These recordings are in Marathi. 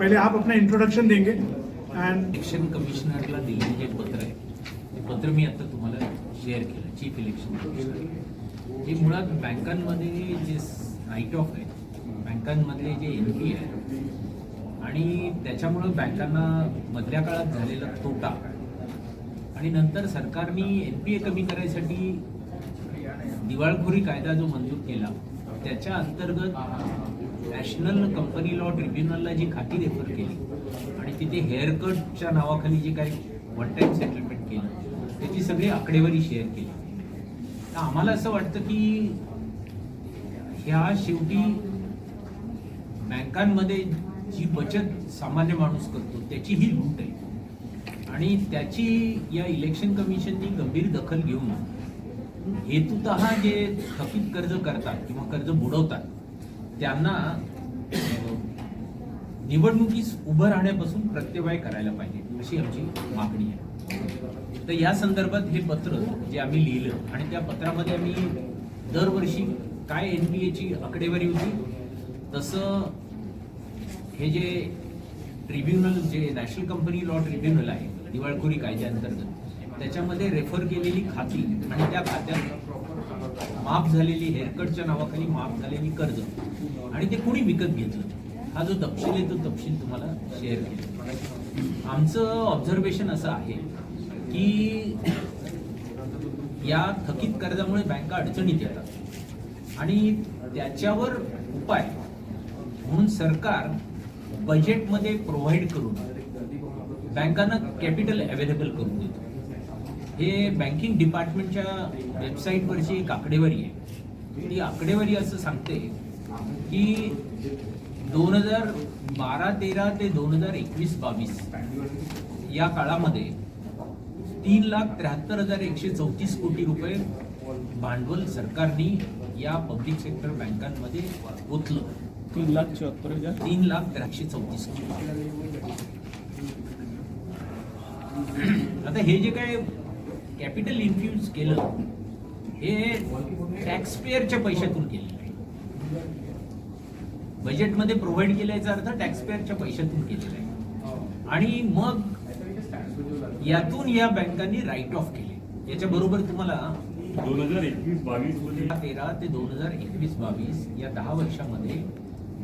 आप अपना इंट्रोडक्शन देंगे एंड इलेक्शन कमिशनरला दिलेलं जे पत्र आहे ते पत्र मी आता तुम्हाला शेअर केलं चीफ इलेक्शन कमिशनर हे मुळात बँकांमध्ये जे राईट ऑफ आहे बँकांमधले जे एन पी आहे आणि त्याच्यामुळं बँकांना मधल्या काळात झालेला तोटा. आणि नंतर सरकारने एन पी ए कमी करायसाठी दिवाळखोरी कायदा जो मंजूर केला त्याच्या अंतर्गत नॅशनल कंपनी लॉ ट्रिब्युनलला जी खाती रेफर केली आणि तिथे हेअरकटच्या नावाखाली जे काही वन टाइम सेटलमेंट केलं त्याची सगळी आकडेवारी शेअर केली. तर आम्हाला असं वाटतं की ह्या शेवटी बँकांमध्ये जी बचत सामान्य माणूस करतो त्याची ही लूट आहे. आणि त्याची या इलेक्शन कमिशननी गंभीर दखल घेऊन हेतुत जे थकीत कर्ज करतात किंवा कर्ज बुडवतात त्यांना निवडणुकीस उभं राहण्यापासून प्रत्यवाय करायला पाहिजे अशी आमची मागणी आहे. तर या संदर्भात हे पत्र जे आम्ही लिहिलं आणि त्या पत्रामध्ये आम्ही दरवर्षी काय एन पी एची आकडेवारी होती तसं हे जे ट्रिब्युनल जे नॅशनल कंपनी लॉ ट्रिब्युनल आहे दिवाळखोरी कायद्याअंतर्गत त्याच्यामध्ये रेफर केलेली खाती आणि त्या खात्यात माफ झालेली हेअरकटच्या नावाखाली माफ झालेली कर्ज. आणि ते कुणी विकत घेतलं? हा जो तपशील आहे तो तपशील तुम्हाला शेअर केला. आमचं ऑब्झर्वेशन असं आहे की या थकीत कर्जामुळे बँका अडचणीत येतात. आणि त्याच्यावर उपाय म्हणून सरकार बजेटमध्ये प्रोव्हाइड करून बँकांना कॅपिटल अवेलेबल करून देतो. हे बँकिंग डिपार्टमेंटच्या वेबसाईटवरची एक आकडेवारी आहे. ती आकडेवारी असं सांगते की दोन हजार बारा तेरा ते दोन हजार एकवीस बावीस या काळामध्ये तीन लाख त्र्याहत्तर हजार एकशे चौतीस कोटी रुपये भांडवल सरकारने या पब्लिक सेक्टर बँकांमध्ये ओतलं. तीन लाख चौहत्तर हजार? तीन लाख त्र्याऐंशी चौतीस कोटी. आता हे जे काय कॅपिटल इन्फ्युज केलं हे टॅक्स पेअरच्या पैशातून केलेलं आहे. बजेटमध्ये प्रोव्हाइड केल्याचा अर्थ टॅक्स पेअरच्या पैशातून केलेला आहे. आणि मग यातून या बँकांनी राईट ऑफ केले. याच्या बरोबर तुम्हाला दोन हजार एकवीस बावीस तेरा ते दोन हजार एकवीस बावीस या दहा वर्षामध्ये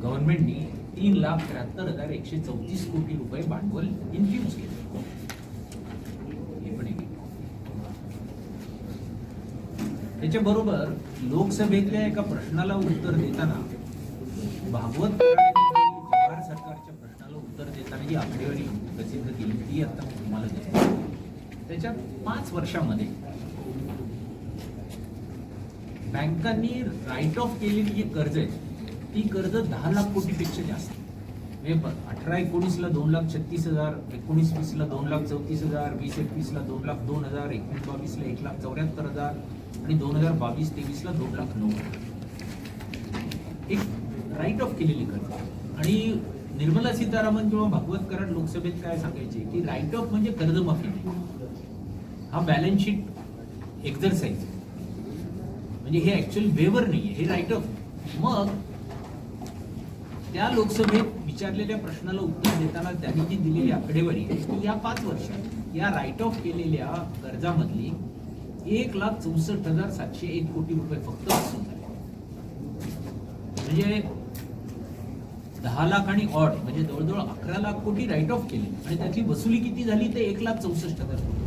गव्हर्नमेंटनी तीन लाख त्र्याहत्तर हजार एकशे चौतीस कोटी रुपये भांडवल इन्फ्युज केलं हे पण एक त्याच्याबरोबर लोकसभेतल्या एका प्रश्नाला उत्तर देताना भागवत कराडांनी सरकारच्या प्रश्नाला उत्तर देताना जी आकडेवारी प्रसिद्ध केली ती आता तुम्हाला देतो त्याच्यात पाच वर्षामध्ये बँकांनी राईट ऑफ केलेली जी कर्ज आहेत ती कर्ज दहा लाख कोटीपेक्षा जास्त. हे अठरा एकोणीसला दोन लाख छत्तीस हजार एकोणीस वीसला दोन लाख चौतीस हजार वीस एकवीसला दोन लाख दोन हजार एकवीस बावीसला एक लाख चौऱ्याहत्तर हजार आणि दोन हजार बावीस तेवीसला दोन लाख नऊ हजार. एक राईट ऑफ केलेली कर्ज आणि निर्मला सीतारामन किंवा भागवत कराड लोकसभेत काय सांगायचे? की राईट ऑफ म्हणजे कर्जमाफी हा बॅलन्स शीट एक्झरसाइज म्हणजे हे ऍक्च्युअल वेवर नाही हे राईट ऑफ मग त्या लोकसभेत विचारलेल्या प्रश्नाला उत्तर देताना त्यांनी जी दिलेली आकडेवारी आहे की या पाच वर्षात या राईट ऑफ केलेल्या कर्जामधली एक लाख चौसष्ट हजार सातशे एक कोटी रुपये फक्त वसूल झाले. म्हणजे दहा लाख आणि ऑड म्हणजे जवळजवळ अकरा लाख कोटी राईट ऑफ केले. आणि त्याची वसुली किती झाली? ते एक लाख चौसष्ट हजार कोटी.